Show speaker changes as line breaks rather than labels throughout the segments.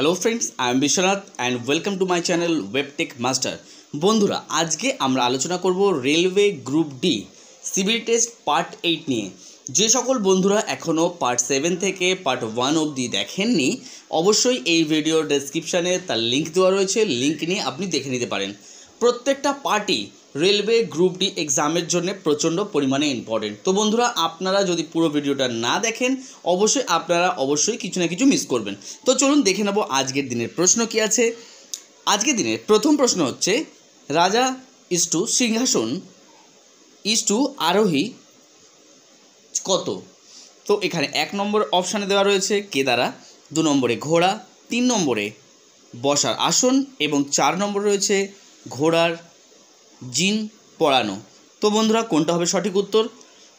Hello friends I am Biswanath and welcome to my channel ওয়েবটেক master বন্ধুরা, আজকে আমরা আলোচনা করব railway group D, civil test part eight নিয়ে। যে সকল বন্ধুরা এখনও পার্ট সেভেন থেকে পার্ট ওয়ান অবধি দেখেননি, অবশ্যই এই ভিডিওর ডেসক্রিপশানে তার লিঙ্ক দেওয়া রয়েছে। লিঙ্ক নিয়ে আপনি দেখে নিতে পারেন। প্রত্যেকটা পার্টি রেলওয়ে গ্রুপ ডি এক্সামের জন্য প্রচণ্ড পরিমাণে ইম্পর্টেন্ট তো বন্ধুরা, আপনারা যদি পুরো ভিডিওটা না দেখেন, অবশ্যই আপনারা অবশ্যই কিছু না কিছু মিস করবেন। তো চলুন দেখে নেব আজকের দিনের প্রশ্ন কি আছে। আজকের দিনের প্রথম প্রশ্ন হচ্ছে, রাজা ইস টু সিংহাসন ইস টু আরোহী কত? তো এখানে এক নম্বর অপশানে দেওয়া রয়েছে কেদারা দু নম্বরে ঘোড়া, তিন নম্বরে বসার আসন, এবং চার নম্বর রয়েছে ঘোড়ার জিন পড়ানো। তো বন্ধুরা, কোনটা হবে সঠিক উত্তর?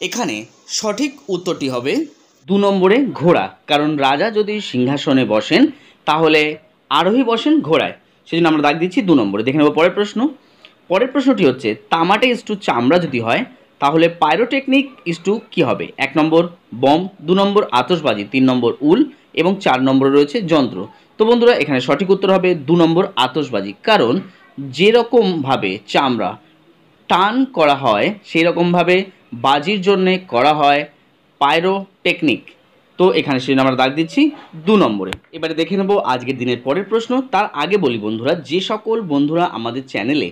এখানে সঠিক উত্তরটি হবে দু নম্বরে ঘোড়া। কারণ রাজা যদি সিংহাসনে বসেন, তাহলে আরোহী বসেন ঘোড়ায়। সেজন্য আমরা দাগ দিচ্ছি দু নম্বরে। দেখে নেব পরের প্রশ্ন। পরের প্রশ্নটি হচ্ছে, তামাটে ইস্টু চামড়া যদি হয়, তাহলে পাইরোটেকনিক ইস্টু কী হবে? এক নম্বর বম, দু নম্বর আতসবাজি তিন নম্বর উল এবং চার নম্বরে রয়েছে যন্ত্র। তো বন্ধুরা, এখানে সঠিক উত্তর হবে দু নম্বর আতসবাজি কারণ যেরকমভাবে চামড়া টান করা হয় সেই রকমভাবে বাজির জন্যে করা হয় পাইরোটেকনিক তো এখানে সেই আমরা দাগ দিচ্ছি দু নম্বরে। এবারে দেখে নেব আজকের দিনের পরের প্রশ্ন। তার আগে বলি বন্ধুরা, যে সকল বন্ধুরা আমাদের চ্যানেলে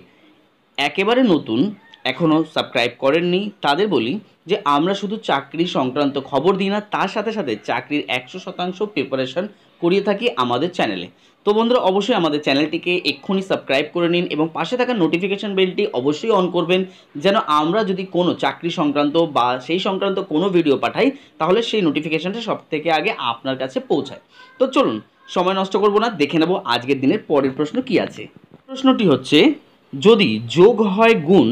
একেবারে নতুন এখনও সাবস্ক্রাইব করেননি, তাদের বলি যে আমরা শুধু চাকরি সংক্রান্ত খবর দিই না, তার সাথে সাথে চাকরির একশো শতাংশ প্রিপারেশন করিয়ে থাকি আমাদের চ্যানেলে। তো বন্ধুরা, অবশ্যই আমাদের চ্যানেলটিকে এক্ষুনি সাবস্ক্রাইব করে নিন এবং পাশে থাকা নোটিফিকেশান বেলটি অবশ্যই অন করবেন যেন আমরা যদি কোনো চাকরি সংক্রান্ত বা সেই সংক্রান্ত কোনো ভিডিও পাঠাই, তাহলে সেই নোটিফিকেশানটা সব থেকে আগে আপনার কাছে পৌঁছায়। তো চলুন, সময় নষ্ট করব না, দেখে নেব আজকের দিনের পরের প্রশ্ন কি আছে। প্রশ্নটি হচ্ছে, যদি যোগ হয় গুণ,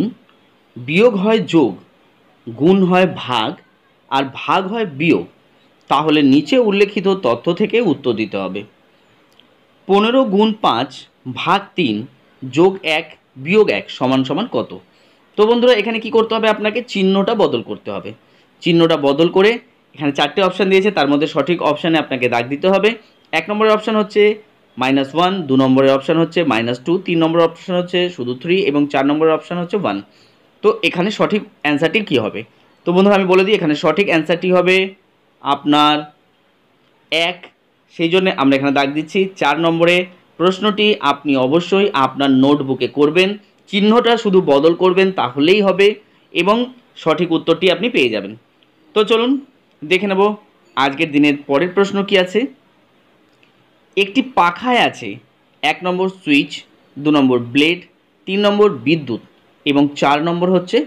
বিয়োগ হয় যোগ, গুণ হয় ভাগ, আর ভাগ হয় বিয়োগ তাহলে নিচে উল্লেখিত তথ্য থেকে উত্তর দিতে হবে। পনেরো গুণ পাঁচ ভাগ তিন যোগ এক বিয়োগ এক সমান সমান কত? তো বন্ধুরা, এখানে কি করতে হবে আপনাকে? চিহ্নটা বদল করতে হবে। চিহ্নটা বদল করে এখানে চারটে অপশান দিয়েছে, তার মধ্যে সঠিক অপশানে আপনাকে দাগ দিতে হবে। এক নম্বরের অপশান হচ্ছে মাইনাস ওয়ান, দু নম্বরের অপশান হচ্ছে মাইনাস টু, তিন নম্বরের অপশান হচ্ছে শুধু থ্রি এবং চার নম্বরের অপশান হচ্ছে ওয়ান। তো এখানে সঠিক অ্যান্সারটি কী হবে? তো বন্ধুরা, আমি বলে দিই, এখানে সঠিক অ্যান্সারটি হবে আপনার এক, সেই জন্য আমরা এখানে দাগ দিচ্ছি। চার নম্বরে, প্রশ্নটি আপনি অবশ্যই আপনার নোটবুকে করবেন। চিহ্নটা শুধু বদল করবেন তাহলেই হবে এবং সঠিক উত্তরটি আপনি পেয়ে যাবেন। তো চলুন, দেখে নেব আজকের দিনের পরের প্রশ্ন কি আছে। একটি পাখায় আছে এক নম্বর সুইচ, দু নম্বর ব্লেড, তিন নম্বর বিদ্যুৎ এবং চার নম্বর হচ্ছে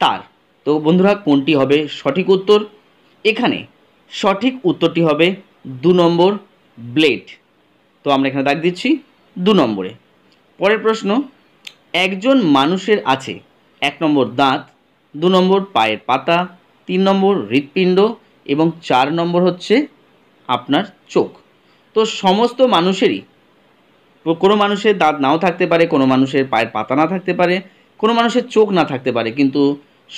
তার। তো বন্ধুরা, কোনটি হবে সঠিক উত্তর? এখানে সঠিক উত্তরটি হবে দু নম্বর ব্লেড। তো আমরা এখানে দাগ দিচ্ছি দু নম্বরে। পরের প্রশ্ন, একজন মানুষের আছে, এক নম্বর দাঁত, দু নম্বর পায়ের পাতা, তিন নম্বর হৃৎপিণ্ড এবং চার নম্বর হচ্ছে আপনার চোখ। তো সমস্ত মানুষেরই, কোনো মানুষের দাঁত নাও থাকতে পারে, কোনো মানুষের পায়ের পাতা না থাকতে পারে, কোনো মানুষের চোখ না থাকতে পারে, কিন্তু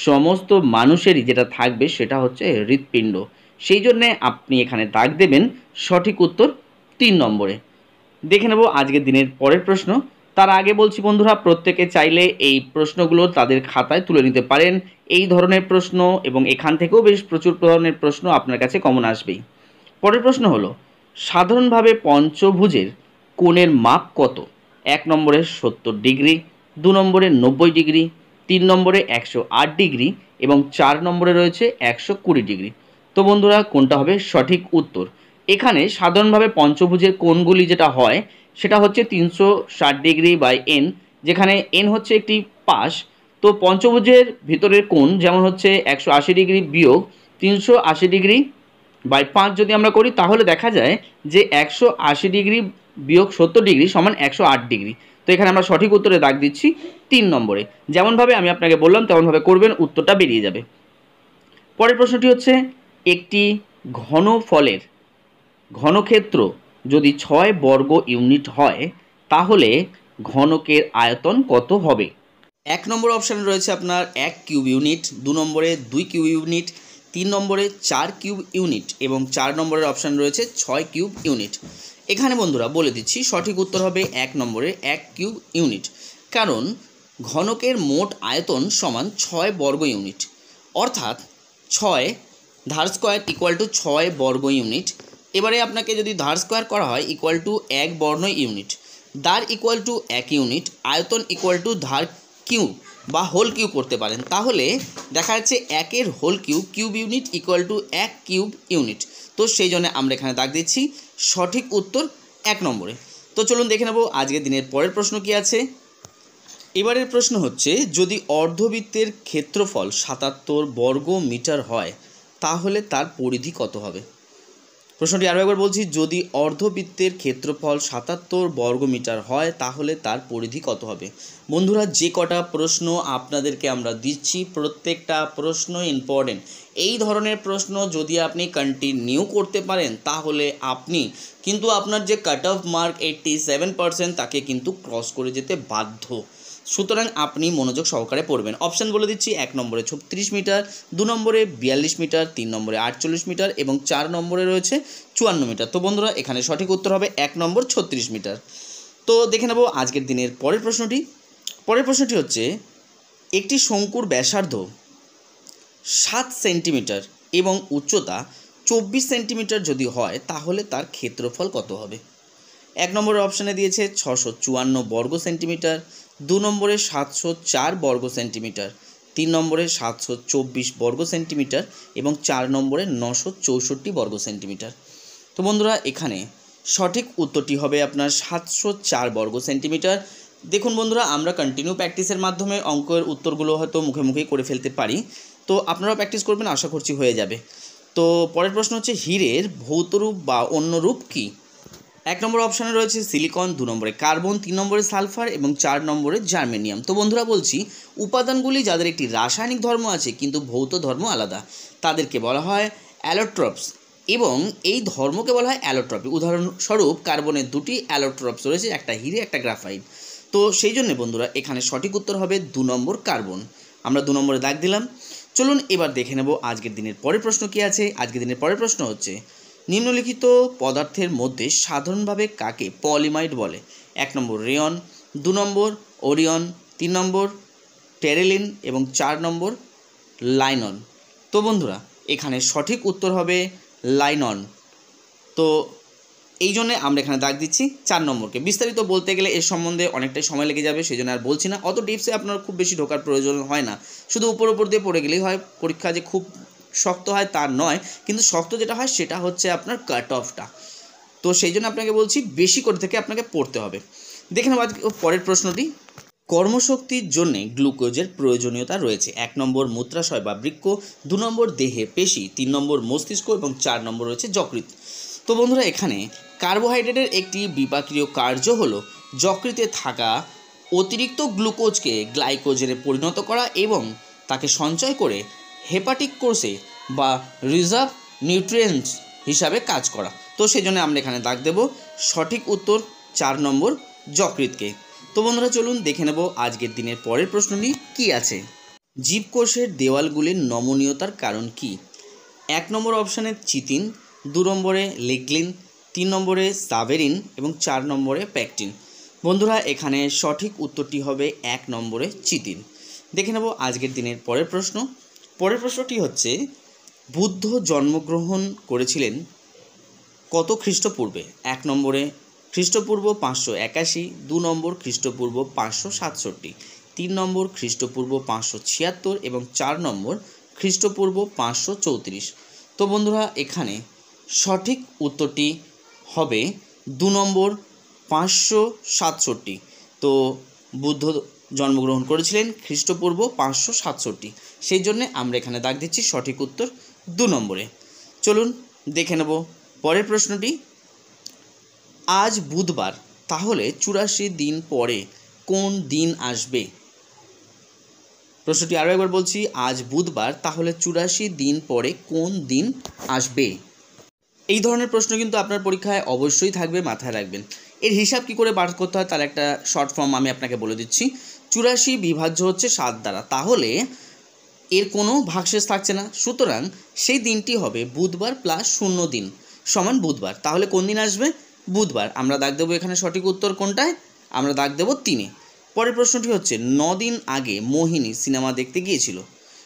সমস্ত মানুষেরই যেটা থাকবে সেটা হচ্ছে হৃৎপিণ্ড। সেই জন্যে আপনি এখানে দাগ দেবেন সঠিক উত্তর তিন নম্বরে। দেখে নেব আজকের দিনের পরের প্রশ্ন। তার আগে বলছি বন্ধুরা, প্রত্যেকে চাইলে এই প্রশ্নগুলো তাদের খাতায় তুলে নিতে পারেন। এই ধরনের প্রশ্ন এবং এখান থেকেও বেশ প্রচুর ধরনের প্রশ্ন আপনার কাছে কমন আসবেই। পরের প্রশ্ন হলো, সাধারণভাবে পঞ্চভুজের কোণের মাপ কত? এক নম্বরে সত্তর ডিগ্রি, দু নম্বরে নব্বই ডিগ্রি, তিন নম্বরে একশো আট ডিগ্রি এবং চার নম্বরে রয়েছে একশো কুড়ি ডিগ্রি। তো বন্ধুরা, কোনটা হবে সঠিক উত্তর? এখানে সাধারণভাবে পঞ্চভুজের কোণগুলি যেটা হয়, সেটা হচ্ছে তিনশো ষাট ডিগ্রি বাই এন যেখানে এন হচ্ছে একটি পাশ। তো পঞ্চভুজের ভিতরের কোণ যেমন হচ্ছে একশো আশি ডিগ্রি বিয়োগ তিনশো আশি ডিগ্রি বাই পাঁচ যদি আমরা করি, তাহলে দেখা যায় যে একশো আশি ডিগ্রি বিয়োগ সত্তর ডিগ্রি সমান একশো আট ডিগ্রি। তো এখানে আমরা সঠিক উত্তরে দাগ দিচ্ছি তিন নম্বরে। যেমনভাবে আমি আপনাকে বললাম, তেমনভাবে করবেন, উত্তরটা বেরিয়ে যাবে। পরের প্রশ্নটি হচ্ছে একটি ঘনফলের ঘনক্ষেত্র যদি ছয় বর্গ ইউনিট হয়, তাহলে ঘনকের আয়তন কত হবে? এক নম্বর অপশানে রয়েছে আপনার এক কিউব ইউনিট, দু নম্বরে দুই কিউব ইউনিট, তিন নম্বরে চার কিউব ইউনিট এবং চার নম্বরের অপশান রয়েছে ছয় কিউব ইউনিট। এখানে বন্ধুরা বলে দিচ্ছি, সঠিক উত্তর হবে এক নম্বরে এক কিউব ইউনিট। কারণ ঘনকের মোট আয়তন সমান ছয় বর্গ ইউনিট। অর্থাৎ ছয় ধার স্কোয়ার ইকুয়াল টু ছয় বর্গ ইউনিট এবারে আপনাকে যদি ধার স্কোয়ার করা হয় ইকুয়াল টু এক বর্ণ ইউনিট দার ইকুয়াল টু এক ইউনিট আয়তন ইকুয়াল টু ধার কিউব বা হোল কিউব করতে পারেন। তাহলে দেখা যাচ্ছে একের whole cube cube unit equal to এক কিউব ইউনিট তো সেই জন্য আমরা এখানে দাগ দিচ্ছি। সঠিক উত্তর এক নম্বরে। তো চলুন দেখে নেব আজকের দিনের পরের প্রশ্ন কি আছে। এবারের প্রশ্ন হচ্ছে, যদি অর্ধবৃত্তের ক্ষেত্রফল সাতাত্তর বর্গ মিটার হয় তাহলে তার পরিধি কত হবে? প্রশ্নটি আরও একবার বলছি, যদি অর্ধবৃত্তের ক্ষেত্রফল সাতাত্তর বর্গ মিটার হয়, তাহলে তার পরিধি কত হবে? বন্ধুরা, যে কটা প্রশ্ন আপনাদেরকে আমরা দিচ্ছি, প্রত্যেকটা প্রশ্ন ইম্পর্টেন্ট এই ধরনের প্রশ্ন যদি আপনি কন্টিনিউ করতে পারেন, তাহলে আপনি কিন্তু আপনার যে cut off mark eighty seven percent তাকে কিন্তু ক্রস করে যেতে বাধ্য। সুতরাং আপনি মনোযোগ সহকারে পড়বেন। অপশান বলে দিচ্ছি, এক নম্বরে ছত্রিশ মিটার, দু নম্বরে বিয়াল্লিশ মিটার, তিন নম্বরে আটচল্লিশ মিটার এবং চার নম্বরে রয়েছে চুয়ান্ন মিটার। তো বন্ধুরা, এখানে সঠিক উত্তর হবে এক নম্বর ছত্রিশ মিটার। তো দেখে নেব আজকের দিনের পরের প্রশ্নটি। পরের প্রশ্নটি হচ্ছে, একটি শঙ্কুর ব্যাসার্ধ সাত সেন্টিমিটার এবং উচ্চতা চব্বিশ সেন্টিমিটার যদি হয়, তাহলে তার ক্ষেত্রফল কত হবে? এক নম্বরের অপশানে দিয়েছে, ছশো চুয়ান্ন বর্গ সেন্টিমিটার দু নম্বরে সাতশো চার বর্গ সেন্টিমিটার, তিন নম্বরে সাতশো চব্বিশ বর্গ সেন্টিমিটার এবং চার নম্বরে নশো চৌষট্টি বর্গ সেন্টিমিটার। তো বন্ধুরা, এখানে সঠিক উত্তরটি হবে আপনার সাতশো চার বর্গ সেন্টিমিটার। দেখুন বন্ধুরা, আমরা কন্টিনিউ প্র্যাকটিসের মাধ্যমে অঙ্কের উত্তরগুলো হয়তো মুখে মুখেই করে ফেলতে পারি। তো আপনারাও প্র্যাকটিস করবেন, আশা করছি হয়ে যাবে। তো পরের প্রশ্ন হচ্ছে, হীরের ভৌতরূপ বা অন্য রূপ কী? এক নম্বর অপশানে রয়েছে সিলিকন দু নম্বরে কার্বন তিন নম্বরে সালফার এবং চার নম্বরে জার্মেনিয়াম তো বন্ধুরা বলছি, উপাদানগুলি যাদের একটি রাসায়নিক ধর্ম আছে, কিন্তু ভৌত ধর্ম আলাদা। তাদেরকে বলা হয় অ্যালোট্রপস এবং এই ধর্মকে বলা হয় অ্যালোট্রপি উদাহরণস্বরূপ কার্বনের দুটি অ্যালোট্রপস রয়েছে, একটা হিরে, একটা গ্রাফাইট তো সেই জন্য বন্ধুরা, এখানে সঠিক উত্তর হবে দু নম্বর কার্বন আমরা দু নম্বরে দাগ দিলাম। চলুন এবার দেখে নেব আজকের দিনের পরের প্রশ্ন কী আছে। আজকের দিনের পরের প্রশ্ন হচ্ছে নিম্নলিখিত পদার্থের মধ্যে সাধারণভাবে কাকে পলিমাইড বলে? এক নম্বর রেয়ন, দু নম্বর ওরিয়ন, তিন নম্বর টেরেলিন এবং চার নম্বর লাইনন। তো বন্ধুরা, এখানে সঠিক উত্তর হবে লাইনন। তো এই জন্যে আমরা এখানে দাগ দিচ্ছি চার নম্বরকে। বিস্তারিত বলতে গেলে এর সম্বন্ধে অনেকটাই সময় লেগে যাবে সেই জন্য আর বলছি না। অত টিপসে আপনার খুব বেশি ঢোকার প্রয়োজন হয় না। শুধু উপর উপর দিয়ে পড়ে গেলেই হয়। পরীক্ষা যে খুব শক্ত হয় তার নয়, কিন্তু শক্ত যেটা হয় সেটা হচ্ছে আপনার কাট অফটা তো সেই জন্য আপনাকে বলছি বেশি করে থেকে আপনাকে পড়তে হবে। দেখে নেব পরের প্রশ্নটি। কর্মশক্তির জন্যে গ্লুকোজের প্রয়োজনীয়তা রয়েছে। এক নম্বর মূত্রাশয় বা বৃক্ষ দু নম্বর দেহে পেশি, তিন নম্বর মস্তিষ্ক এবং চার নম্বর রয়েছে যকৃত তো বন্ধুরা, এখানে কার্বোহাইড্রেটের একটি বিপাকীয় কার্য হলো যকৃতে থাকা অতিরিক্ত গ্লুকোজকে গ্লাইকোজেনে পরিণত করা এবং তাকে সঞ্চয় করে হেপাটিক কোর্সে বা রিজার্ভ নিউট্রিয়েন্টস হিসাবে কাজ করা। তো সেই জন্য আমরা এখানে দাগ দেব। সঠিক উত্তর চার নম্বর যকৃতকে তো বন্ধুরা, চলুন দেখে নেব আজকের দিনের পরের প্রশ্নটি কি আছে। জীবকোষের দেওয়ালগুলির নমনীয়তার কারণ কি? এক নম্বর অপশানে চিতিন, দু নম্বরে লিগলিন, তিন নম্বরে সাভেরিন এবং চার নম্বরে প্যাকটিন। বন্ধুরা, এখানে সঠিক উত্তরটি হবে এক নম্বরে চিতিন। দেখে নেব আজকের দিনের পরের প্রশ্ন। পরের প্রশ্নটি হচ্ছে, বুদ্ধ জন্মগ্রহণ করেছিলেন কত খ্রিস্টপূর্বে? এক নম্বরে খ্রিস্টপূর্ব পাঁচশো একাশি, দু নম্বর খ্রিস্টপূর্ব পাঁচশো সাতষট্টি, তিন নম্বর খ্রিস্টপূর্ব পাঁচশো ছিয়াত্তর এবং চার নম্বর খ্রিস্টপূর্ব পাঁচশো চৌত্রিশ। তো বন্ধুরা, এখানে সঠিক উত্তরটি হবে দু নম্বর পাঁচশো সাতষট্টি। তো বুদ্ধ জন্মগ্রহণ করেছিলেন খ্রিস্টপূর্ব পাঁচশো সাতষট্টি। সেই জন্যে আমরা এখানে দাগ দিচ্ছি সঠিক উত্তর দু নম্বরে। চলুন দেখে নেব পরের প্রশ্নটি। আজ বুধবার, তাহলে চুরাশি দিন পরে কোন দিন আসবে? প্রশ্নটি আরও একবার বলছি, আজ বুধবার, তাহলে চুরাশি দিন পরে কোন দিন আসবে? এই ধরনের প্রশ্ন কিন্তু আপনার পরীক্ষায় অবশ্যই থাকবে, মাথায় রাখবেন। এর হিসাব কি করে বার করতে হয় তার একটা শর্ট ফর্ম আমি আপনাকে বলে দিচ্ছি। চুরাশি বিভাজ্য হচ্ছে সাত দ্বারা, তাহলে এর কোনো ভাগশেষ থাকছে না। সুতরাং সেই দিনটি হবে বুধবার প্লাস শূন্য দিন সমান বুধবার। তাহলে কোন দিন আসবে? বুধবার। আমরা দাগ দেবো এখানে সঠিক উত্তর কোনটায়? আমরা দাগ দেবো তিনে। পরের প্রশ্নটি হচ্ছে দিন আগে মোহিনী সিনেমা দেখতে গিয়েছিল।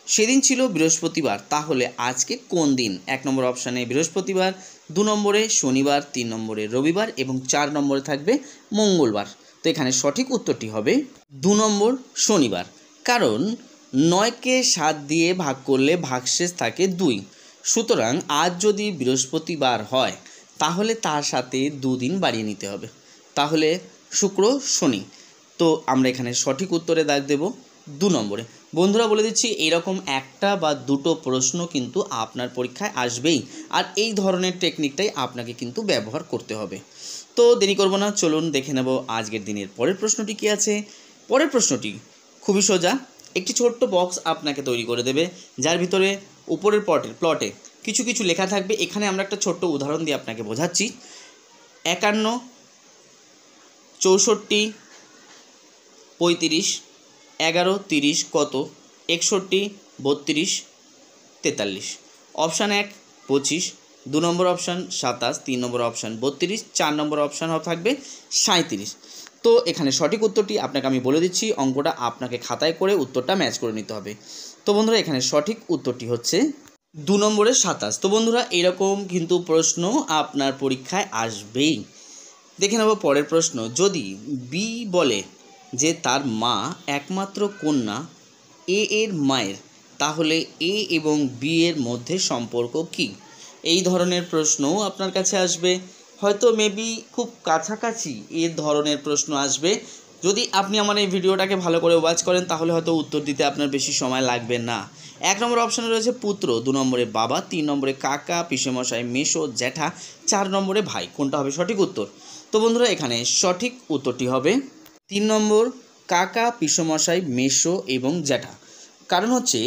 সেদিন ছিল বৃহস্পতিবার। তাহলে আজকে কোন দিন? এক নম্বর অপশানে বৃহস্পতিবার, দু নম্বরে শনিবার, তিন নম্বরে রবিবার এবং চার নম্বরে থাকবে মঙ্গলবার। তো এখানে সঠিক উত্তরটি হবে দু নম্বর শনিবার। কারণ নয়কে সাত দিয়ে ভাগ করলে ভাগশেষ থাকে দুই। সুতরাং আজ যদি বৃহস্পতিবার হয়, তাহলে তার সাথে দুদিন বাড়িয়ে নিতে হবে। তাহলে শুক্র, শনি। তো আমরা এখানে সঠিক উত্তরে দাগ দেব দু নম্বরে। বন্ধুরা, বলে দিচ্ছি, এরকম একটা বা দুটো প্রশ্ন কিন্তু আপনার পরীক্ষায় আসবেই। আর এই ধরনের টেকনিকটাই আপনাকে কিন্তু ব্যবহার করতে হবে। তো দেরি করব না, চলুন দেখে নেব আজকের দিনের পরের প্রশ্নটি কী আছে। পরের প্রশ্নটি খুবই সোজা। একটি ছোট্ট বক্স আপনাকে তৈরি করে দেবে, যার ভিতরে উপরের প্লটে প্লটে কিছু কিছু লেখা থাকবে। এখানে আমরা একটা ছোট্ট উদাহরণ দিয়ে আপনাকে বোঝাচ্ছি। একান্ন, চৌষট্টি, পঁয়ত্রিশ, এগারো, তিরিশ, কত? একষট্টি, বত্রিশ, তেতাল্লিশ। অপশান এক, পঁচিশ। দু নম্বর অপশান সাতাশ। তিন নম্বর অপশান বত্রিশ। চার নম্বর অপশান থাকবে সাঁত্রিশ তো এখানে সঠিক উত্তরটি আপনাকে আমি বলে দিচ্ছি। অঙ্কটা আপনাকে খাতায় করে উত্তরটা ম্যাচ করে নিতে হবে। তো বন্ধুরা, এখানে সঠিক উত্তরটি হচ্ছে দু নম্বরের সাতাশ। তো বন্ধুরা, এরকম কিন্তু প্রশ্ন আপনার পরীক্ষায় আসবেই। দেখে নেব পরের প্রশ্ন। যদি বি বলে যে তার মা একমাত্র কন্যা এ এর মায়ের, তাহলে এ এবং বি এর মধ্যে সম্পর্ক কী? এই ধরনের প্রশ্নও আপনার কাছে আসবে। হয়তো মেবি খুব কাছাকাছি এ ধরনের প্রশ্ন আসবে। যদি আপনি আমার এই ভিডিওটাকে ভালো করে ওয়াচ করেন, তাহলে হয়তো উত্তর দিতে আপনার বেশি সময় লাগবে না। এক নম্বর অপশানে রয়েছে পুত্র, দু নম্বরে বাবা, তিন নম্বরে কাকা, পিসেমশাই মেশো জ্যাঠা, চার নম্বরে ভাই। কোনটা হবে সঠিক উত্তর? তো বন্ধুরা, এখানে সঠিক উত্তরটি হবে তিন নম্বর কাকা, পিসমশাই মেশো এবং জ্যাঠা। কারণ হচ্ছে,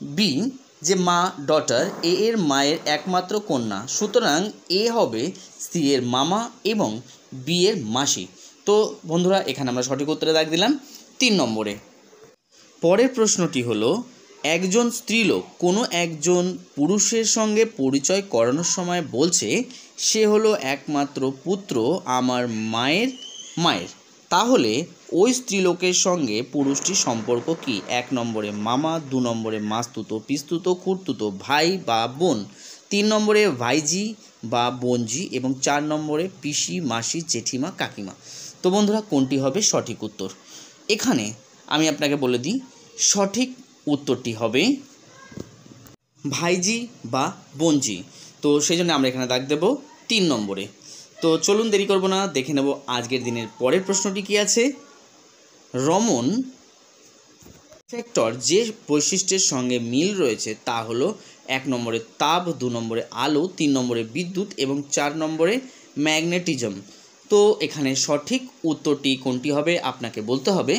বি যে মা ডটার এ এর মায়ের একমাত্র কন্যা। সুতরাং এ হবে সি এর মামা এবং বি এর মাসি। তো বন্ধুরা, এখানে আমরা সঠিক উত্তরে দাগ দিলাম তিন নম্বরে। পরের প্রশ্নটি হলো, একজন স্ত্রীলোক কোনো একজন পুরুষের সঙ্গে পরিচয় করানোর সময় বলছে, সে হলো একমাত্র পুত্র আমার মায়ের মায়ের। তাহলে ওই স্ত্রীলোকের সঙ্গে পুরুষটির সম্পর্ক কি? এক নম্বরে মামা, দু নম্বরে মাস্তুতো পিস্তুতো খুঁড়তুতো ভাই বা বোন। তিন নম্বরে ভাইজি বা বোনজি এবং চার নম্বরে পিসি, মাসি, জেঠিমা, কাকিমা। তো বন্ধুরা, কোনটি হবে সঠিক উত্তর? এখানে আমি আপনাকে বলে দিই, সঠিক উত্তরটি হবে ভাইজি বা বোনজি। তো সেই জন্য আমরা এখানে দাগ দেব তিন নম্বরে। তো চলুন দেরি করব না, দেখে নেব আজকের দিনের পরের প্রশ্নটি কি আছে? রমন ফ্যাক্টর যে বৈশিষ্ট্যের সঙ্গে মিল রয়েছে তা হলো এক নম্বরে তাপ, দু নম্বরে আলো, তিন নম্বরে বিদ্যুৎ এবং চার নম্বরে ম্যাগনেটিজম। তো এখানে সঠিক উত্তরটি কোনটি হবে আপনাকে বলতে হবে।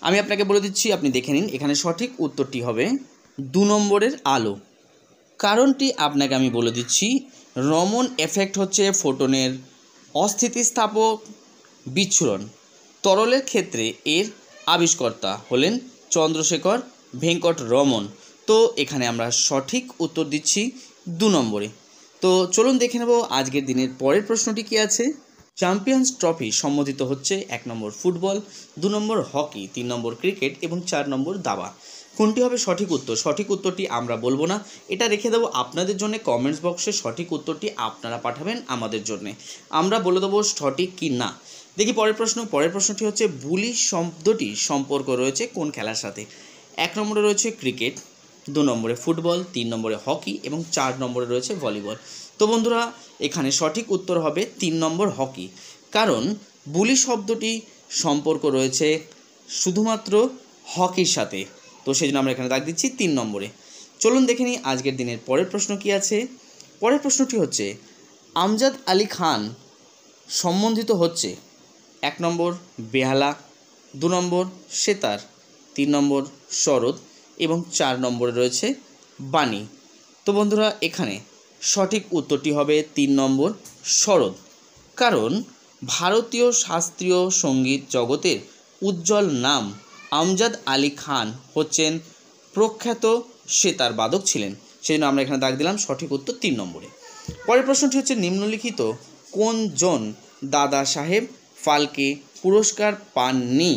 আমি আপনাকে বলে দিচ্ছি, আপনি দেখে নিন, এখানে সঠিক উত্তরটি হবে দু নম্বরের আলো। কারণটি আপনাকে আমি বলে দিচ্ছি, রমন এফেক্ট হচ্ছে ফোটনের অস্থিতিস্থাপক বিচ্ছুরণ। তরলের ক্ষেত্রে এর আবিষ্কর্তা হলেন চন্দ্রশেখর ভেঙ্কট রমন তো এখানে আমরা সঠিক উত্তর দিচ্ছি দু নম্বরে। তো চলুন দেখে নেব আজকের দিনের পরের প্রশ্নটি কি আছে? চ্যাম্পিয়ন্স ট্রফি সম্বোধিত হচ্ছে এক নম্বর ফুটবল, দু নম্বর হকি, তিন নম্বর ক্রিকেট এবং চার নম্বর দাবা। কোনটি হবে সঠিক উত্তর? সঠিক উত্তরটি আমরা বলব না। এটা রেখে দেবো আপনাদের জন্য কমেন্টস বক্সে সঠিক উত্তরটি আপনারা পাঠাবেন আমাদের জন্য। আমরা বলে দেবো সঠিক কি না। দেখি পরের প্রশ্ন। পরের প্রশ্নটি হচ্ছে, বুলি শব্দটি সম্পর্ক রয়েছে কোন খেলার সাথে? এক নম্বরে রয়েছে ক্রিকেট, দু নম্বরে ফুটবল, তিন নম্বরে হকি এবং চার নম্বরে রয়েছে ভলিবল। তো বন্ধুরা, এখানে সঠিক উত্তর হবে তিন নম্বর হকি। কারণ বুলি শব্দটি সম্পর্ক রয়েছে শুধুমাত্র হকির সাথে। তো সেই জন্য আমরা এখানে দাগ দিচ্ছি তিন নম্বরে। চলুন দেখে নিই আজকের দিনের পরের প্রশ্ন কি আছে। পরের প্রশ্নটি হচ্ছে, আমজাদ আলী খান সম্বন্ধিত হচ্ছে এক নম্বর বেহালা, দু নম্বর সেতার, তিন নম্বর শরৎ এবং চার নম্বরে রয়েছে বাণী। তো বন্ধুরা, এখানে সঠিক উত্তরটি হবে তিন নম্বর শরৎ। কারণ ভারতীয় শাস্ত্রীয় সংগীত জগতের উজ্জ্বল নাম আমজাদ আলী খান হচ্ছেন প্রখ্যাত সেতার বাদক ছিলেন। সেই জন্য আমরা এখানে দাগ দিলাম সঠিক উত্তর তিন নম্বরে। পরের প্রশ্নটি হচ্ছে, নিম্নলিখিত কোন জন দাদা সাহেব ফালকে পুরস্কার পাননি।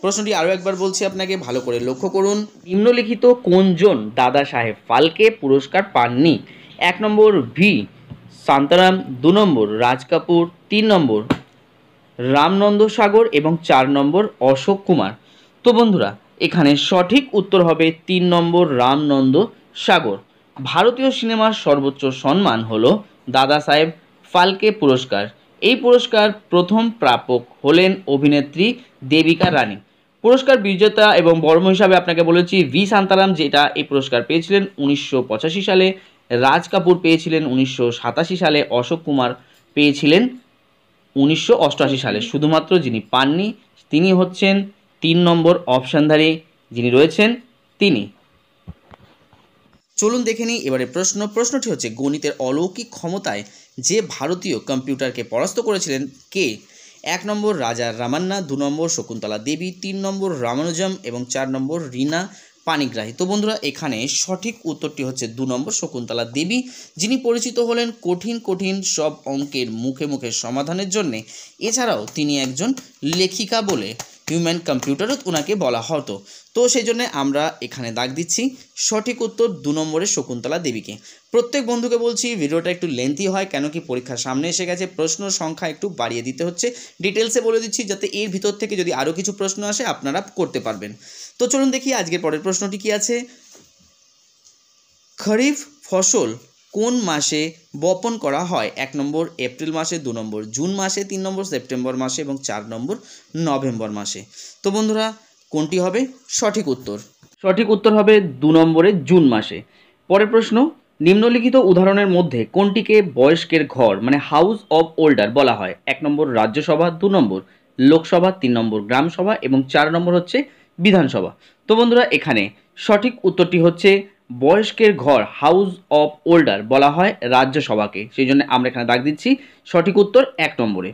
প্রশ্নটি আরও একবার বলছি আপনাকে, ভালো করে লক্ষ্য করুন। নিম্নলিখিত কোনজন দাদা সাহেব ফালকে পুরস্কার পাননি? এক নম্বর ভি, শান্তারাম। দু নম্বর রাজ কাপুর। তিন নম্বর রামনন্দ সাগর। এবং চার নম্বর অশোক কুমার। তো বন্ধুরা, এখানে সঠিক উত্তর হবে তিন নম্বর রামনন্দ সাগর। ভারতীয় সিনেমার সর্বোচ্চ সম্মান হলো দাদা সাহেব ফালকে পুরস্কার। এই পুরস্কার প্রথম প্রাপক হলেন অভিনেত্রী দেবিকা রানী। পুরস্কার বিজেতা এবং বর্ম হিসাবে আপনাকে বলেছি ভি শান্তারাম, যেটা এই পুরস্কার পেয়েছিলেন উনিশশো পঁচাশি সালে। রাজ কাপুর পেয়েছিলেন উনিশশো সাতাশি সালে। অশোক কুমার পেয়েছিলেন উনিশশো অষ্টআশি সালে। শুধুমাত্র যিনি পাননি, তিনি হচ্ছেন তিন নম্বর অপশানধারী যিনি রয়েছেন তিনি। চলুন দেখে নিই এবারে প্রশ্ন। প্রশ্নটি হচ্ছে, গণিতের অলৌকিক ক্ষমতায় যে ভারতীয় কম্পিউটারকে পরাস্ত করেছিলেন কে? এক নম্বর রাজা রামান্না, দু নম্বর শকুন্তলা দেবী, তিন নম্বর রামানুজম এবং চার নম্বর রীনা পানিগ্রাহী। তো বন্ধুরা, এখানে সঠিক উত্তরটি হচ্ছে দু নম্বর শকুন্তলা দেবী, যিনি পরিচিত হলেন কঠিন কঠিন সব অঙ্কের মুখে মুখে সমাধানের জন্যে। এছাড়াও তিনি একজন লেখিকা বলে হিউম্যান কম্পিউটারও ওনাকে বলা হতো। তো সেই জন্য আমরা এখানে দাগ দিচ্ছি। সঠিক উত্তর দু নম্বরে শকুন্তলা দেবীকে। প্রত্যেক বন্ধুকে বলছি, ভিডিওটা একটু লেন্থি হয়, কেন কি পরীক্ষার সামনে এসে গেছে, প্রশ্ন সংখ্যা একটু বাড়িয়ে দিতে হচ্ছে। ডিটেলসে বলে দিচ্ছি, যাতে এর ভিতর থেকে যদি আরও কিছু প্রশ্ন আসে, আপনারা করতে পারবেন। তো চলুন দেখি, আজকের পরের প্রশ্নটি কি আছে? খরিফ ফসল কোন মাসে বপন করা হয়? এক নম্বর এপ্রিল মাসে, দু নম্বর জুন মাসে, তিন নম্বর সেপ্টেম্বর মাসে এবং চার নম্বর নভেম্বর মাসে। তো বন্ধুরা, কোনটি হবে? সঠিক উত্তর। সঠিক উত্তর হবে দু নম্বরে জুন মাসে। পরের প্রশ্ন, নিম্নলিখিত উদাহরণের মধ্যে কোনটিকে বয়স্কের ঘর মানে হাউস অব ওল্ডার বলা হয়? এক নম্বর রাজ্যসভা, দু নম্বর লোকসভা, তিন নম্বর গ্রামসভা এবং চার নম্বর হচ্ছে বিধানসভা। তো বন্ধুরা, এখানে সঠিক উত্তরটি হচ্ছে বয়স্কের ঘর হাউস অফ ওল্ডার বলা হয় রাজ্যসভাকে। সেই জন্য আমরা এখানে দাগ দিচ্ছি। সঠিক উত্তর এক নম্বরে।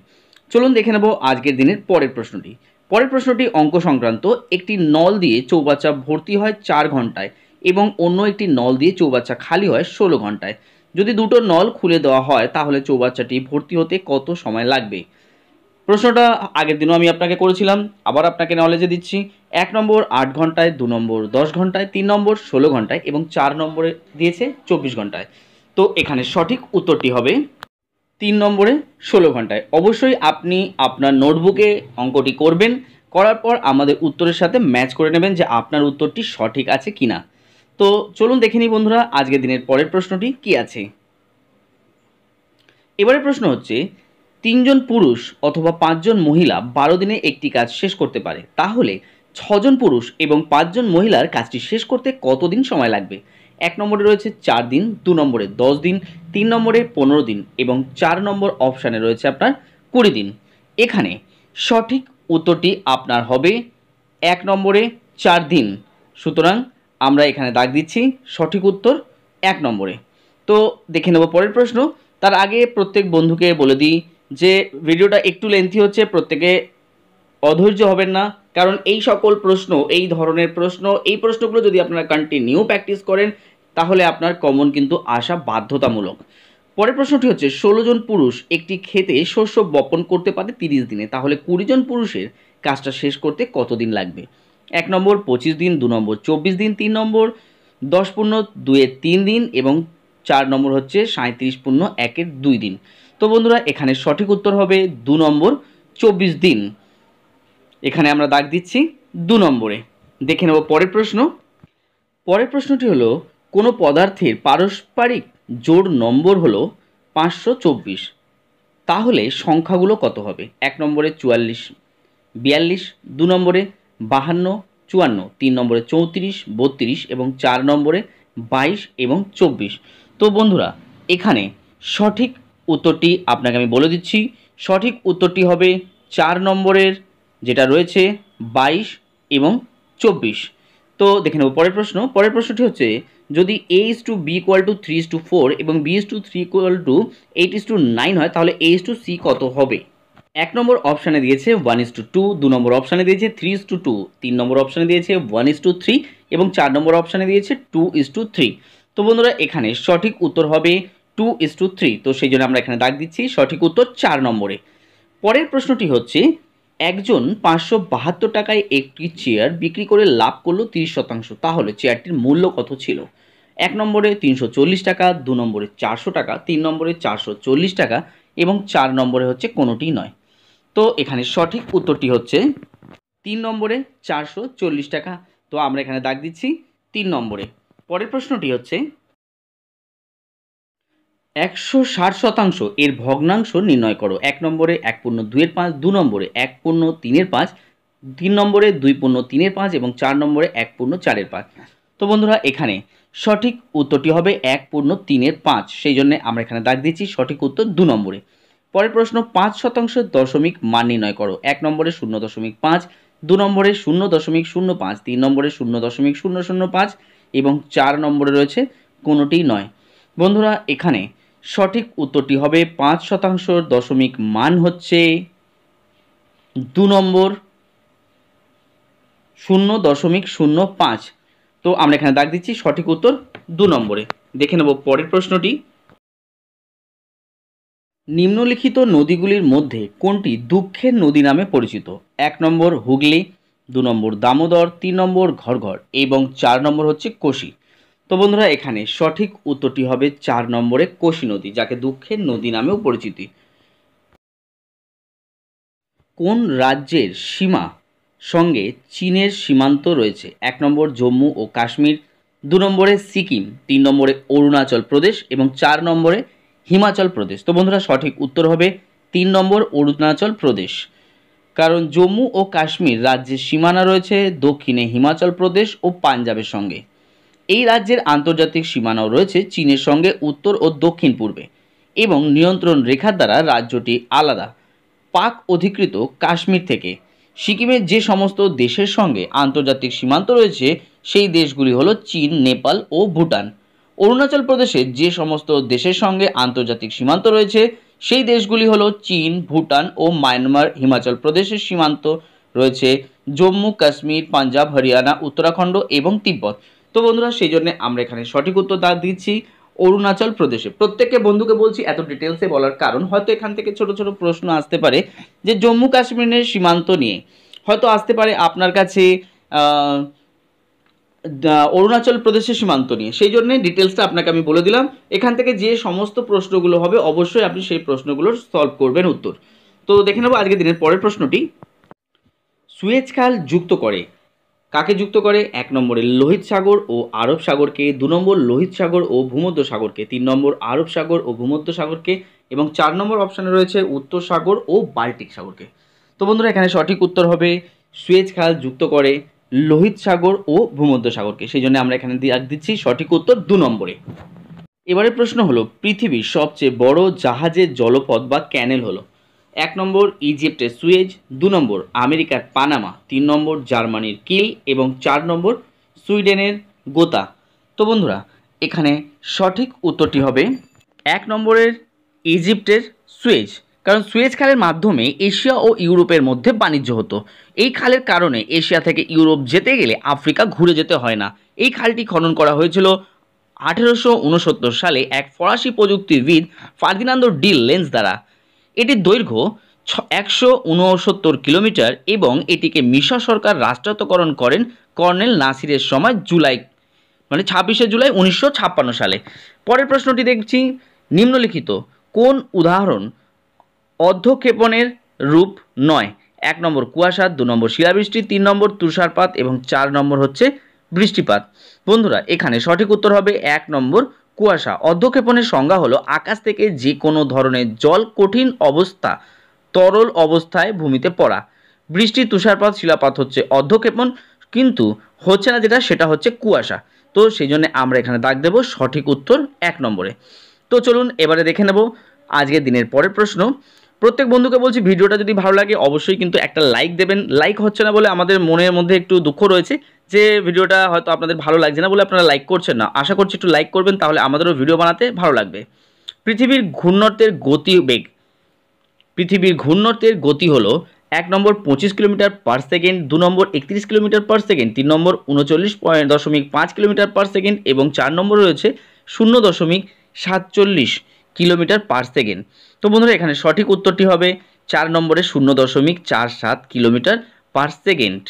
চলুন দেখে নেব আজকের দিনের পরের প্রশ্নটি। পরের প্রশ্নটি অঙ্ক সংক্রান্ত। একটি নল দিয়ে চৌবাচ্চা ভর্তি হয় চার ঘন্টায় এবং অন্য একটি নল দিয়ে চৌবাচ্চা খালি হয় ষোলো ঘন্টায়। যদি দুটো নল খুলে দেওয়া হয়, তাহলে চৌবাচ্চাটি ভর্তি হতে কত সময় লাগবে? প্রশ্নটা আগের দিনও আমি আপনাকে করেছিলাম, আবার আপনাকে নলেজে দিচ্ছি। এক নম্বর আট ঘন্টায়, দু নম্বর দশ ঘন্টায়, তিন নম্বর ষোলো ঘন্টায় এবং চার নম্বরে দিয়েছে চব্বিশ ঘন্টায়। তো এখানে সঠিক উত্তরটি হবে তিন নম্বরে ষোলো ঘন্টায়। অবশ্যই আপনি আপনার নোটবুকে অঙ্কটি করবেন, করার পর আমাদের উত্তরের সাথে ম্যাচ করে নেবেন যে আপনার উত্তরটি সঠিক আছে কি না তো চলুন দেখে নিই বন্ধুরা, আজকের দিনের পরের প্রশ্নটি কি আছে? এবারে প্রশ্ন হচ্ছে তিনজন পুরুষ অথবা পাঁচজন মহিলা বারো দিনে একটি কাজ শেষ করতে পারে। তাহলে ছজন পুরুষ এবং পাঁচজন মহিলার কাজটি শেষ করতে কতদিন সময় লাগবে? এক নম্বরে রয়েছে চার দিন, দু নম্বরে দশ দিন, তিন নম্বরে পনেরো দিন এবং চার নম্বর অপশানে রয়েছে আপনার কুড়ি দিন। এখানে সঠিক উত্তরটি আপনার হবে এক নম্বরে চার দিন। সুতরাং আমরা এখানে দাগ দিচ্ছি, সঠিক উত্তর এক নম্বরে। তো দেখে নেব পরের প্রশ্ন। তার আগে প্রত্যেক বন্ধুকে বলে দিই যে ভিডিওটা একটু লেন্থি হচ্ছে, প্রত্যেকে অধৈর্য হবেন না। কারণ এই সকল প্রশ্ন, এই ধরনের প্রশ্ন, এই প্রশ্নগুলো যদি আপনারা কন্টিনিউ প্র্যাকটিস করেন, তাহলে আপনার কমন কিন্তু আসা বাধ্যতামূলক। পরের প্রশ্নটি হচ্ছে, ষোলো জন পুরুষ একটি খেতে শস্য বপন করতে পারে তিরিশ দিনে। তাহলে কুড়ি জন পুরুষের কাজটা শেষ করতে কতদিন লাগবে? এক নম্বর, পঁচিশ দিন। দু নম্বর, চব্বিশ দিন। তিন নম্বর, দশ পূর্ণ দুয়ের তিন দিন এবং চার নম্বর হচ্ছে সাঁত্রিশ পূর্ণ একের দুই দিন। তো বন্ধুরা, এখানে সঠিক উত্তর হবে দু নম্বর চব্বিশ দিন। এখানে আমরা দাগ দিচ্ছি দু নম্বরে। দেখে নেব পরের প্রশ্ন। পরের প্রশ্নটি হলো, কোনো পদার্থের পারস্পরিক জোড় নম্বর হলো পাঁচশো চব্বিশ। তাহলে সংখ্যাগুলো কত হবে? এক নম্বরে চুয়াল্লিশ, বিয়াল্লিশ, দু নম্বরে বাহান্ন, চুয়ান্ন, তিন নম্বরে চৌত্রিশ, বত্রিশ এবং চার নম্বরে বাইশ এবং চব্বিশ। তো বন্ধুরা, এখানে সঠিক উত্তরটি আপনাকে আমি বলে দিচ্ছি। সঠিক উত্তরটি হবে চার নম্বরের, যেটা রয়েছে বাইশ এবং চব্বিশ। তো দেখে নেব পরের প্রশ্ন। পরের প্রশ্নটি হচ্ছে, যদি A is to B equal to three is to four এবং B is to three equal to eight is to nine হয়, তাহলে এ ইস টু সি কত হবে? এক নম্বর অপশানে দিয়েছে ওয়ান ইস টু টু দু নম্বর অপশানে দিয়েছে থ্রি ইস টু টু তিন নম্বর অপশানে দিয়েছে ওয়ান ইস টু থ্রি এবং চার নম্বর অপশানে দিয়েছে টু ইস টু থ্রি তো বন্ধুরা, এখানে সঠিক উত্তর হবে টু ইস টু থ্রি তো সেই জন্য আমরা এখানে দাগ দিচ্ছি। সঠিক উত্তর চার নম্বরে। পরের প্রশ্নটি হচ্ছে, একজন পাঁচশো বাহাত্তর টাকায় একটি চেয়ার বিক্রি করে লাভ করল তিরিশ শতাংশ। তাহলে চেয়ারটির মূল্য কত ছিল? এক নম্বরে তিনশো চল্লিশ টাকা, দু নম্বরে চারশো টাকা, তিন নম্বরে চারশো চল্লিশ টাকা এবং চার নম্বরে হচ্ছে কোনোটি নয়। তো এখানে সঠিক উত্তরটি হচ্ছে, তিন নম্বরে চারশো চল্লিশ টাকা। তো আমরা এখানে দাগ দিচ্ছি, তিন নম্বরে। পরের প্রশ্নটি হচ্ছে একশো ষাট শতাংশ। এর ভগ্নাংশ নির্ণয় করো। এক নম্বরে এক পূর্ণ দুইয়ের পাঁচ, দু নম্বরে এক পূর্ণ তিনের পাঁচ, তিন নম্বরে দুই পূর্ণ তিনের পাঁচ এবং চার নম্বরে এক পূর্ণ চারের পাঁচ। তো বন্ধুরা, এখানে সঠিক উত্তরটি হবে এক পূর্ণ তিনের পাঁচ। সেই জন্য আমরা এখানে দাগ দিচ্ছি সঠিক উত্তর দু নম্বরে। পরের প্রশ্ন, পাঁচ শতাংশ দশমিক মান নির্ণয় করো। এক নম্বরে শূন্য দশমিক পাঁচ, দু নম্বরে শূন্য দশমিক শূন্য পাঁচ, তিন নম্বরে শূন্য দশমিক শূন্য শূন্য পাঁচ এবং চার নম্বরে রয়েছে কোনোটি নয়। বন্ধুরা, এখানে সঠিক উত্তরটি হবে পাঁচ শতাংশ দশমিক মান হচ্ছে দু নম্বর শূন্য দশমিক শূন্য পাঁচ। তো আমরা এখানে দাগ দিচ্ছি, সঠিক উত্তর দু নম্বরে। দেখে নেব পরের প্রশ্নটি। নিম্নলিখিত নদীগুলির মধ্যে কোনটি দুঃখের নদী নামে পরিচিত? এক নম্বর হুগলি, দু নম্বর দামোদর, তিন নম্বর ঘরঘর এবং চার নম্বর হচ্ছে কোশি। তো বন্ধুরা, এখানে সঠিক উত্তরটি হবে চার নম্বরে কোশি নদী, যাকে দুঃখের নদী নামেও পরিচিতি। কোন রাজ্যের সীমা সঙ্গে চীনের সীমান্ত রয়েছে? এক নম্বর জম্মু ও কাশ্মীর, দু নম্বরে সিকিম, তিন নম্বরে অরুণাচল প্রদেশ এবং চার নম্বরে হিমাচল প্রদেশ। তো বন্ধুরা, সঠিক উত্তর হবে তিন নম্বর অরুণাচল প্রদেশ। কারণ জম্মু ও কাশ্মীর রাজ্যের সীমানা রয়েছে দক্ষিণে হিমাচল প্রদেশ ও পাঞ্জাবের সঙ্গে। এই রাজ্যের আন্তর্জাতিক সীমানাও রয়েছে চীনের সঙ্গে উত্তর ও দক্ষিণ পূর্বে এবং নিয়ন্ত্রণ রেখার দ্বারা রাজ্যটি আলাদা। পাক অধিকৃত কাশ্মীর থেকে। সিকিমের যে সমস্ত দেশের সঙ্গে আন্তর্জাতিক সীমান্ত রয়েছে, সেই দেশগুলি হলো চীন, নেপাল ও ভুটান। অরুণাচল প্রদেশের যে সমস্ত দেশের সঙ্গে আন্তর্জাতিক সীমান্ত রয়েছে, সেই দেশগুলি হলো চীন, ভুটান ও মায়ানমার হিমাচল প্রদেশের সীমান্ত রয়েছে। জম্মু, কাশ্মীর, পাঞ্জাব, হরিয়ানা, উত্তরাখণ্ড এবং তিব্বত। তো বন্ধুরা, সেই জন্য আমরা এখানে সঠিক উত্তর দাগ দিচ্ছি অরুণাচল প্রদেশে। প্রত্যেককে বন্ধুকে বলছি, এত ডিটেলসে বলার কারণ, হয়তো এখান থেকে ছোট ছোট প্রশ্ন আসতে পারে যে জম্মু কাশ্মীরের সীমান্ত নিয়ে। হয়তো আসতে পারে আপনার কাছে অরুণাচল প্রদেশের সীমান্ত নিয়ে। সেই জন্য ডিটেলসটা আপনাকে আমি বলে দিলাম। এখান থেকে যে সমস্ত প্রশ্নগুলো হবে, অবশ্যই আপনি সেই প্রশ্নগুলোর সলভ করবেন উত্তর। তো দেখে নেব আজকে দিনের পরের প্রশ্নটি। সুয়েজ খাল যুক্ত করে। কাকে যুক্ত করে? এক নম্বরে লোহিত সাগর ও আরব সাগরকে, দু নম্বর লোহিত সাগর ও ভূমধ্য সাগরকে, তিন নম্বর আরব সাগর ও ভূমধ্য সাগরকে, এবং চার নম্বর অপশানে রয়েছে উত্তর সাগর ও বাল্টিক সাগরকে। তো বন্ধুরা, এখানে সঠিক উত্তর হবে সুয়েজ খাল যুক্ত করে লোহিত সাগর ও ভূমধ্য সাগরকে। সেই জন্য আমরা এখানে দিচ্ছি সঠিক উত্তর দু নম্বরে। এবারে প্রশ্ন হলো, পৃথিবীর সবচেয়ে বড় জাহাজের জলপথ বা ক্যানেল হলো। এক নম্বর ইজিপ্টের সুয়েজ, দু নম্বর আমেরিকার পানামা, তিন নম্বর জার্মানির কিল এবং চার নম্বর সুইডেনের গোতা। তো বন্ধুরা, এখানে সঠিক উত্তরটি হবে এক নম্বরের ইজিপ্টের সুয়েজ। কারণ সুয়েজ খালের মাধ্যমে এশিয়া ও ইউরোপের মধ্যে বাণিজ্য হতো। এই খালের কারণে এশিয়া থেকে ইউরোপ যেতে গেলে আফ্রিকা ঘুরে যেতে হয় না। এই খালটি খনন করা হয়েছিল আঠেরোশো উনসত্তর সালে এক ফরাসি প্রযুক্তিবিদ ফার্দিনান্দো ডিল লেন্স দ্বারা। এটির দৈর্ঘ্য একশো কিলোমিটার এবং এটিকে মিশর সরকার রাষ্ট্রায়ত্তকরণ করেন কর্নেল নাসিরের সময় জুলাই মানে ছাব্বিশে জুলাই উনিশশো ছাপ্পান্ন সালে। পরের প্রশ্নটি দেখছি, নিম্নলিখিত, কোন উদাহরণ অধ্যক্ষেপণের রূপ নয়? এক নম্বর কুয়াশা, দু নম্বর শিলাবৃষ্টি, তিন নম্বর তুষারপাত এবং চার নম্বর হচ্ছে বৃষ্টিপাত। বন্ধুরা, এখানে সঠিক উত্তর হবে এক নম্বর কুয়াশা। অধ্যক্ষেপণের সংজ্ঞা হলো, আকাশ থেকে যে কোনো ধরনের জল কঠিন অবস্থা, তরল অবস্থায় ভূমিতে পড়া। বৃষ্টি তুষারপাত, শিলাপাত হচ্ছে অধ্যক্ষেপণ, কিন্তু হচ্ছে না যেটা, সেটা হচ্ছে কুয়াশা। তো সেই জন্য আমরা এখানে দাগ দেব, সঠিক উত্তর এক নম্বরে। তো চলুন, এবারে দেখে নেব আজকের দিনের পরের প্রশ্ন। প্রত্যেক বন্ধুকে বলছি, ভিডিওটা যদি ভালো লাগে, অবশ্যই কিন্তু একটা লাইক দেবেন। লাইক হচ্ছে না বলে আমাদের মনের মধ্যে একটু দুঃখ রয়েছে যে ভিডিওটা হয়তো আপনাদের ভালো লাগছে না বলে আপনারা লাইক করছেন না। আশা করছি একটু লাইক করবেন, তাহলে আমাদেরও ভিডিও বানাতে ভালো লাগবে। পৃথিবীর ঘূর্ণর্তের গতি বেগ। পৃথিবীর ঘূর্ণর্তের গতি হলো এক নম্বর পঁচিশ কিলোমিটার পার সেকেন্ড দু নম্বর একত্রিশ কিলোমিটার পার সেকেন্ড তিন নম্বর উনচল্লিশ পয়েন্ট দশমিক পাঁচ কিলোমিটার পার সেকেন্ড এবং চার নম্বর রয়েছে শূন্য দশমিক সাতচল্লিশ। Kilometre per second. তো বন্ধুরা, এখানে সঠিক উত্তরটি হবে চার নম্বরে শূন্য দশমিক চার সাত কিলোমিটার পার সেকেন্ড।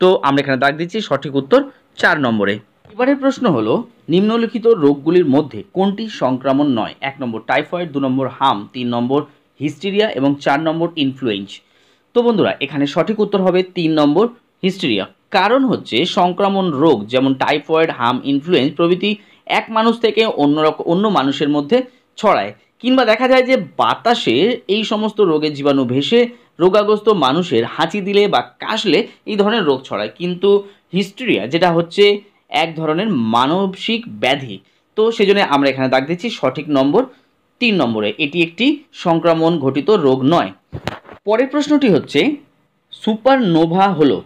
তো আমরা এখানে দাগ দিচ্ছি, সঠিক উত্তর চার নম্বরে। এবারের প্রশ্ন হলো, নিম্নলিখিত রোগগুলির মধ্যে কোনটি সংক্রমণ নয়? এক নম্বর টাইফয়েড, দু নম্বর হাম, তিন নম্বর হিস্টেরিয়া এবং চার নম্বর ইনফ্লুয়েঞ্জ। তো বন্ধুরা, এখানে সঠিক উত্তর হবে তিন নম্বর হিস্টেরিয়া। কারণ হচ্ছে সংক্রমণ রোগ যেমন টাইফয়েড, হাম, ইনফ্লুয়েঞ্জ প্রভৃতি এক মানুষ থেকে অন্য অন্য মানুষের মধ্যে ছড়ায়, কিংবা দেখা যায় যে বাতাসে এই সমস্ত রোগের জীবাণু ভেসে রোগাগ্রস্ত মানুষের হাঁচি দিলে বা কাশলে এই ধরনের রোগ ছড়ায়। কিন্তু হিস্টেরিয়া, যেটা হচ্ছে এক ধরনের মানসিক ব্যাধি, তো সেজন্য আমরা এখানে দাগ দিচ্ছি। সঠিক নম্বর তিন নম্বরে, এটি একটি সংক্রমণ ঘটিত রোগ নয়। পরের প্রশ্নটি হচ্ছে, সুপারনোভা হলো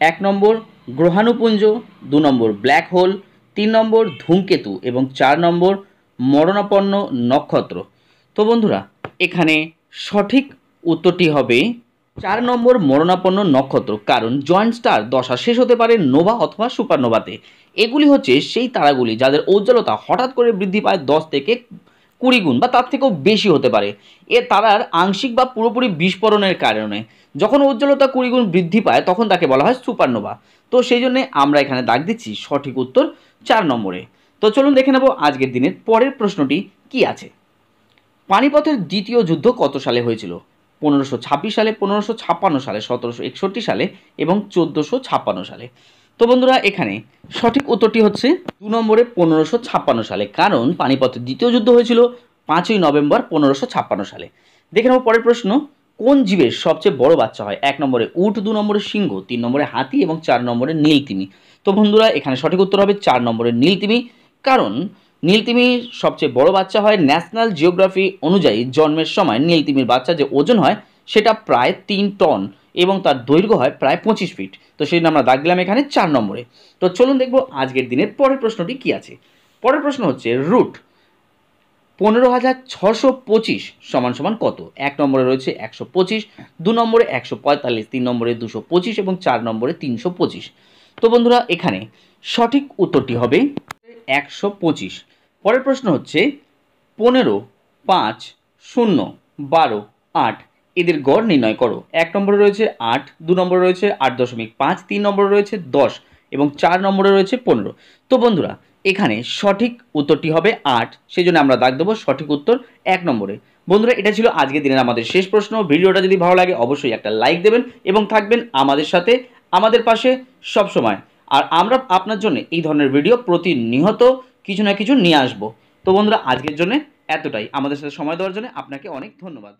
এক নম্বর গ্রহাণুপুঞ্জ, দু নম্বর ব্ল্যাক হোল, তিন নম্বর ধূমকেতু এবং চার নম্বর মরণাপন্ন নক্ষত্র। তো বন্ধুরা, এখানে সঠিক উত্তরটি হবে চার নম্বর মরণাপন্ন নক্ষত্র। কারণ জয়েন্ট স্টার দশা শেষ হতে পারে নোভা অথবা সুপারনোভাতে। এগুলি হচ্ছে সেই তারাগুলি যাদের উজ্জ্বলতা হঠাৎ করে বৃদ্ধি পায় দশ থেকে কুড়ি গুণ বা তার থেকেও বেশি হতে পারে। এ তারার আংশিক বা পুরোপুরি বিস্ফোরণের কারণে যখন উজ্জ্বলতা কুড়ি গুণ বৃদ্ধি পায় তখন তাকে বলা হয় সুপারনোভা। তো সেই জন্যে আমরা এখানে দাগ দিচ্ছি সঠিক উত্তর চার নম্বরে। তো চলুন দেখে নেব আজকের দিনের পরের প্রশ্নটি কি আছে। পানিপথের দ্বিতীয় যুদ্ধ কত সালে হয়েছিল? পনেরোশো ছাব্বিশ সালে, পনেরোশো ছাপ্পান্ন সালে, সতেরোশো একষট্টি সালে এবং চোদ্দোশো ছাপ্পান্ন সালে। তো বন্ধুরা, এখানে সঠিক উত্তরটি হচ্ছে দু নম্বরে পনেরোশো ছাপ্পান্ন সালে, কারণ পানিপথের দ্বিতীয় যুদ্ধ হয়েছিল পাঁচই নভেম্বর পনেরোশো ছাপ্পান্ন সালে। দেখে নেব পরের প্রশ্ন, কোন জীবের সবচেয়ে বড় বাচ্চা হয়? এক নম্বরে উট, দু নম্বরে সিংহ, তিন নম্বরে হাতি এবং চার নম্বরে নীলতিমি। তো বন্ধুরা, এখানে সঠিক উত্তর হবে চার নম্বরে নীলতিমি। কারণ নীলতিমির সবচেয়ে বড় বাচ্চা হয় ন্যাশনাল জিওগ্রাফি অনুযায়ী জন্মের সময় নীলতিমির বাচ্চা যে ওজন হয় সেটা প্রায় তিন টন এবং তার দৈর্ঘ্য হয় প্রায় পঁচিশ ফিট। তো সেই জন্য আমরা দাগ দিলাম এখানে চার নম্বরে। তো চলুন দেখব আজকের দিনের পরের প্রশ্নটি কি আছে। পরের প্রশ্ন হচ্ছে রুট পনেরো হাজার ছশো পঁচিশ সমান সমান কত? এক নম্বরে রয়েছে একশো পঁচিশ, দু নম্বরে একশো পঁয়তাল্লিশ, তিন নম্বরে দুশো পঁচিশ এবং চার নম্বরে তিনশো পঁচিশ। তো বন্ধুরা, এখানে সঠিক উত্তরটি হবে একশো পঁচিশ। পরের প্রশ্ন হচ্ছে, পনেরো, পাঁচ, শূন্য, বারো, আট, এদের গড় নির্ণয় করো। এক নম্বরে রয়েছে আট, দু নম্বরে রয়েছে আট দশমিক পাঁচ, তিন নম্বরে রয়েছে দশ এবং চার নম্বরে রয়েছে পনেরো। তো বন্ধুরা, এখানে সঠিক উত্তরটি হবে আট সেই জন্য আমরা দাগ দেবো সঠিক উত্তর এক নম্বরে। বন্ধুরা, এটা ছিল আজকের দিনের আমাদের শেষ প্রশ্ন। ভিডিওটা যদি ভালো লাগে, অবশ্যই একটা লাইক দেবেন এবং থাকবেন আমাদের সাথে, আমাদের পাশে সব সময় আর আমরা আপনার জন্য এই ধরনের ভিডিও প্রতিনিয়ত কিছু না কিছু নিয়ে আসব। তো বন্ধুরা, আজকের জন্য এতটাই। আমাদের সাথে সময় দেওয়ার জন্য আপনাকে অনেক ধন্যবাদ।